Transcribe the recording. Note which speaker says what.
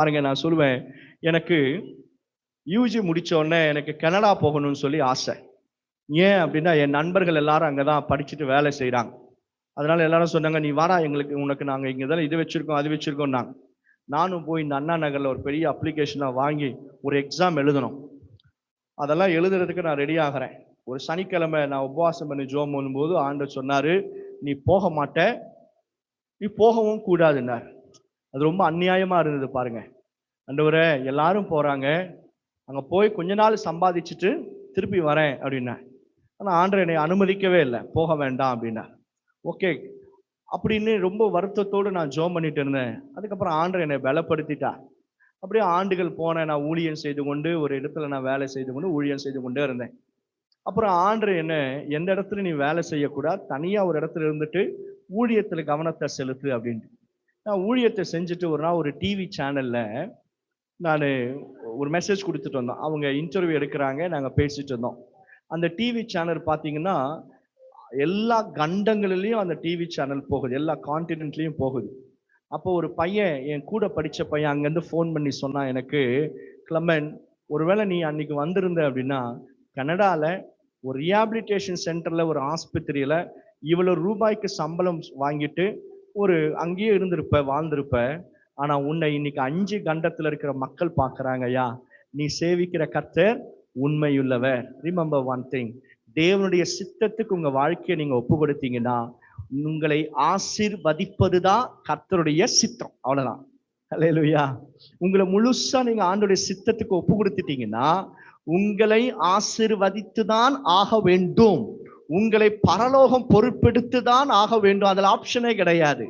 Speaker 1: பாருங்க நான் சொல்லுவேன். எனக்கு யூஜி முடித்தோடனே உடனே எனக்கு கனடா போகணும்னு சொல்லி ஆசை. ஏன் அப்படின்னா என் நண்பர்கள் எல்லாரும் அங்கே தான் படிச்சுட்டு வேலை செய்கிறாங்க அதனால எல்லாரும் சொன்னாங்க நீ வாடா எங்களுக்கு உனக்கு நாங்கள் இங்கே தான் இது வச்சுருக்கோம் அது வச்சிருக்கோம் நானும் போய் இந்த அண்ணா நகரில் ஒரு பெரிய அப்ளிகேஷனாக வாங்கி ஒரு எக்ஸாம் எழுதணும். அதெல்லாம் எழுதுறதுக்கு நான் ரெடி ஆகிறேன். ஒரு சனிக்கிழமை நான் உபவாசம் பண்ணி ஜோம் பண்ணும்போது ஆண்டு சொன்னார் நீ போக மாட்ட நீ போகவும் கூடாதுன்னார். அது ரொம்ப அந்நியாயமாக இருந்தது பாருங்க. அண்டவரை எல்லாரும் போகிறாங்க அங்கே போய் கொஞ்ச நாள் சம்பாதிச்சுட்டு திருப்பி வரேன் அப்படின்னா. ஆனால் ஆண்டர் என்னை அனுமதிக்கவே இல்லை. போக வேண்டாம் அப்படின்னா. ஓகே. அப்படின்னு ரொம்ப வருத்தத்தோடு நான் ஜோம் பண்ணிட்டு இருந்தேன். அதுக்கப்புறம் ஆண்டர் என்னை பலப்படுத்திட்டா. அப்படியே ஆண்டுகள் போனேன் நான் ஊழியம் செய்து கொண்டு ஒரு இடத்துல நான் வேலை செய்து கொண்டு ஊழியம் செய்து கொண்டே இருந்தேன். அப்புறம் ஆண்டு என்ன எந்த இடத்துல நீ வேலை செய்யக்கூடாது தனியாக ஒரு இடத்துல இருந்துட்டு ஊழியத்தில் கவனத்தை செலுத்து அப்படின்ட்டு. நான் ஊழியத்தை செஞ்சுட்டு ஒரு நாள் ஒரு டிவி சேனல்ல நான் ஒரு மெசேஜ் கொடுத்துட்டு வந்தோம். அவங்க இன்டர்வியூ எடுக்கிறாங்க நாங்கள் பேசிட்டு இருந்தோம். அந்த டிவி சேனல் பார்த்தீங்கன்னா எல்லா கண்டங்களிலையும் அந்த டிவி சேனல் போகுது. எல்லா கான்டினென்ட்லேயும் போகுது. அப்போ ஒரு பையன் என் கூட படித்த பையன் அங்கேருந்து ஃபோன் பண்ணி சொன்னான் எனக்கு கிளமன் ஒருவேளை நீ அன்னைக்கு வந்திருந்த அப்படின்னா கனடாவில் ஒரு ரியாபிலிட்டேஷன் சென்டரில் ஒரு ஆஸ்பத்திரியில் இவ்வளோ ரூபாய்க்கு சம்பளம் வாங்கிட்டு ஒரு அங்கேயே இருந்திருப்ப வாழ்ந்திருப்ப. ஆனா உன்னை இன்னைக்கு அஞ்சு கண்டத்துல இருக்கிற மக்கள் பார்க்கறாங்கய்யா நீ சேவிக்கிற கர்த்தர் உண்மையுள்ளவர். ரிமெம்பர் ஒன் திங் தேவனுடைய சித்தத்துக்கு உங்க வாழ்க்கையை நீங்க ஒப்பு கொடுத்தீங்கன்னா உங்களை ஆசிர்வதிப்பதுதான் கர்த்தருடைய சித்தம். அவ்வளவுதான். அல்லையா உங்களை முழுசா நீங்க ஆண்டுடைய சித்தத்துக்கு ஒப்பு கொடுத்துட்டீங்கன்னா உங்களை ஆசீர்வதித்துதான் ஆக வேண்டும். உங்களை பரலோகம் பொறுப்பெடுத்துதான் ஆக வேண்டும். அதில் ஆப்ஷனே கிடையாது.